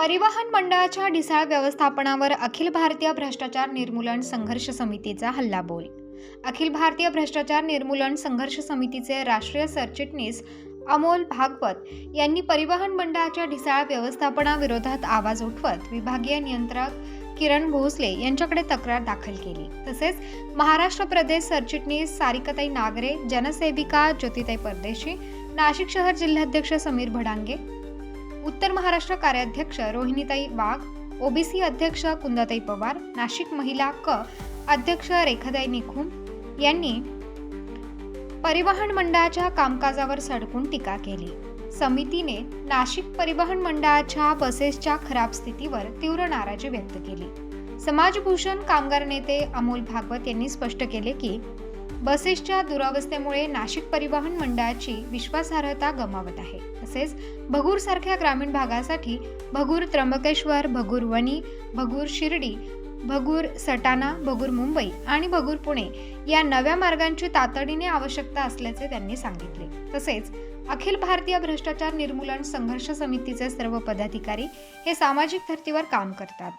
परिवहन मंडळाच्या ढिसाळ व्यवस्थापनावर अखिल भारतीय भ्रष्टाचार निर्मूलन संघर्ष समितीचा हल्लाबोल. अखिल भारतीय भ्रष्टाचार निर्मूलन संघर्ष समितीचे राष्ट्रीय सरचिटणीस अमोल भागवत यांनी परिवहन मंडळाच्या ढिसाळ व्यवस्थापनाविरोधात आवाज उठवत विभागीय नियंत्रक किरण भोसले यांच्याकडे तक्रार दाखल केली. तसेच महाराष्ट्र प्रदेश सरचिटणीस सारिकाताई नागरे जनसेविका ज्योतिताई परदेशी नाशिक शहर जिल्हाध्यक्ष समीर भडांगे उत्तर महाराष्ट्र कार्याध्यक्ष रोहिणीताई वाघ ओबीसी अध्यक्ष कुंदाताई पवार नाशिक महिला क अध्यक्ष रेखाताई निखुम यांनी परिवहन मंडळाच्या कामकाजावर सडकून टीका केली. समितीने नाशिक परिवहन मंडळाच्या बसेसच्या खराब स्थितीवर तीव्र नाराजी व्यक्त केली. समाजभूषण कामगार नेते अमोल भागवत यांनी स्पष्ट केले की बसेसच्या दुरावस्थेमुळे नाशिक परिवहन मंडळाची विश्वासार्हता गमावत आहे. तसेच भगूरसारख्या ग्रामीण भागासाठी भगूर त्र्यंबकेश्वर भगूर वणी भगूर शिर्डी भगूर सटाणा भगूर मुंबई आणि भगूर पुणे या नव्या मार्गांची तातडीने आवश्यकता असल्याचे त्यांनी सांगितले. तसेच अखिल भारतीय भ्रष्टाचार निर्मूलन संघर्ष समितीचे सर्व पदाधिकारी हे सामाजिक धर्तीवर काम करतात.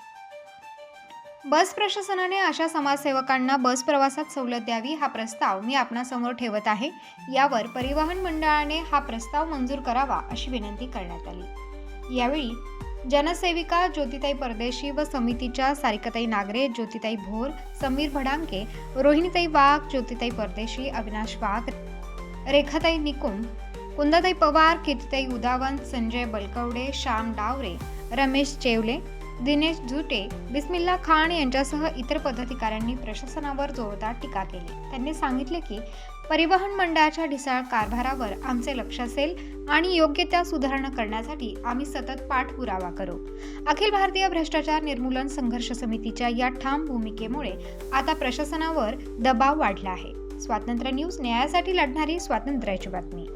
बस प्रशासनाने अशा समाजसेवकांना बस प्रवासात सवलत द्यावी हा प्रस्ताव मी आपणासमोर ठेवत आहे. यावर परिवहन मंडळाने हा प्रस्ताव मंजूर करावा अशी विनंती करण्यात आली. यावेळी जनसेविका ज्योतिताई परदेशी व समितीच्या सारिकाताई नागरे ज्योतिताई भोर समीर भडांके रोहिणीताई वाघ ज्योतिताई परदेशी अविनाश वाघ रेखाताई निकुम कुंदाताई पवार कीर्तिताई उदावंत संजय बलकवडे श्याम डावरे रमेश चेवले दिनेश झुटे बिस्मिल्ला खान यांच्यासह इतर पदाधिकाऱ्यांनी प्रशासनावर जोरदार टीका केली. त्यांनी सांगितले की परिवहन मंडळाच्या ढिसाळ कारभारावर आमचे लक्ष असेल आणि योग्य त्या सुधारणा करण्यासाठी आम्ही सतत पाठपुरावा करू. अखिल भारतीय भ्रष्टाचार निर्मूलन संघर्ष समितीच्या या ठाम भूमिकेमुळे आता प्रशासनावर दबाव वाढला आहे. स्वातंत्र्य न्यूज न्यायासाठी लढणारी स्वातंत्र्याची बातमी.